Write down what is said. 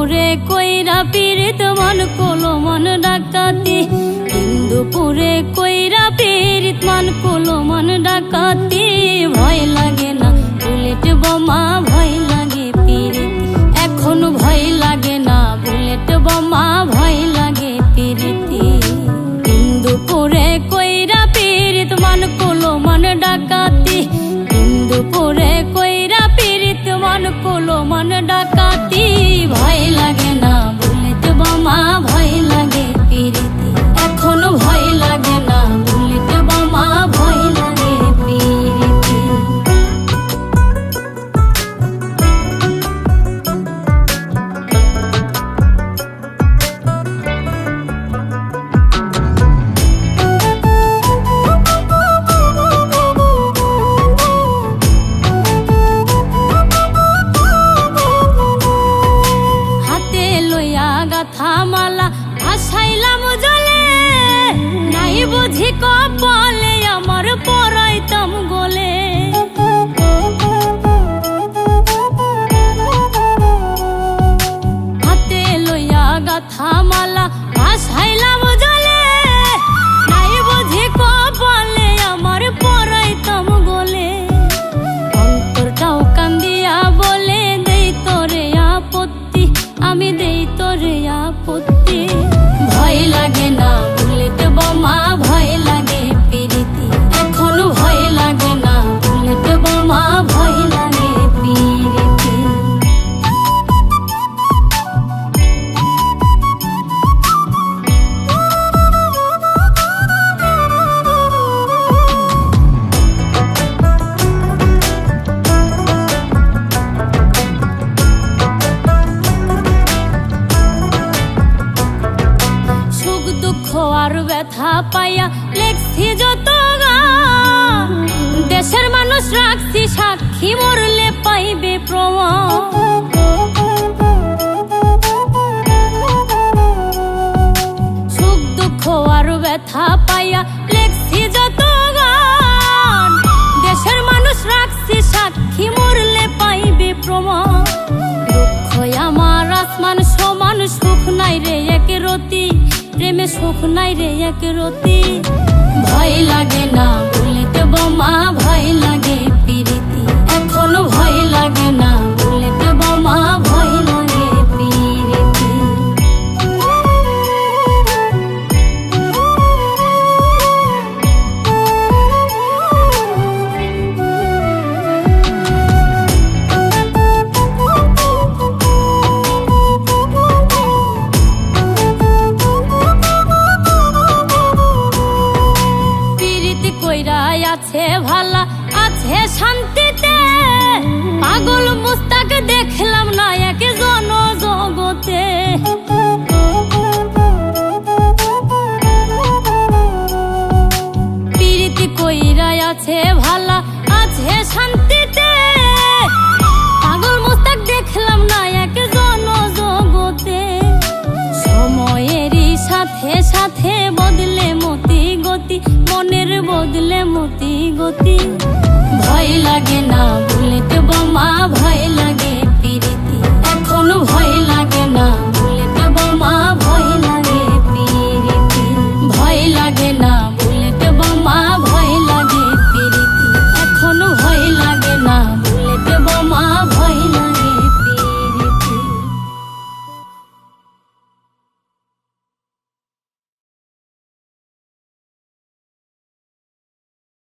পুরে কইরা পীড়িত মন, কোলো মন ডাকাতি। ইন্দুপুরে কইরা পীড়িত মন, কোলো মন ডাকাতি। ভয় লাগে না, বুলেট বোমা মালা ভাসাইলাম জলে। নাই বুঝি কপালে আমার পরাইতাম গলে। হাতে লইয়া গাথা ভাসাইলাম আর ব্যথা পাইয়া লেখছি যত দেশের মানুষ রাখছি সাক্ষী মরলে পাইবে প্রমাণ। প্রেমে সুখ নাই রে এক রতি। ভয় লাগে না বুলেট বোমা ভয় লাগে পিরিতি। এখনও ভয় লাগে না। ভালা আছে শান্তিতে। পাগল মুস্তাক দেখলাম জন জগতে আছে ভালা আছে শান্তিতে। পাগল মুস্তাক দেখলাম না জন জগতে সময়েরই সাথে সাথে বদলে গতি মনের বদলে মতি গতি। ভয় লাগে না বুলেট বোমা ভয়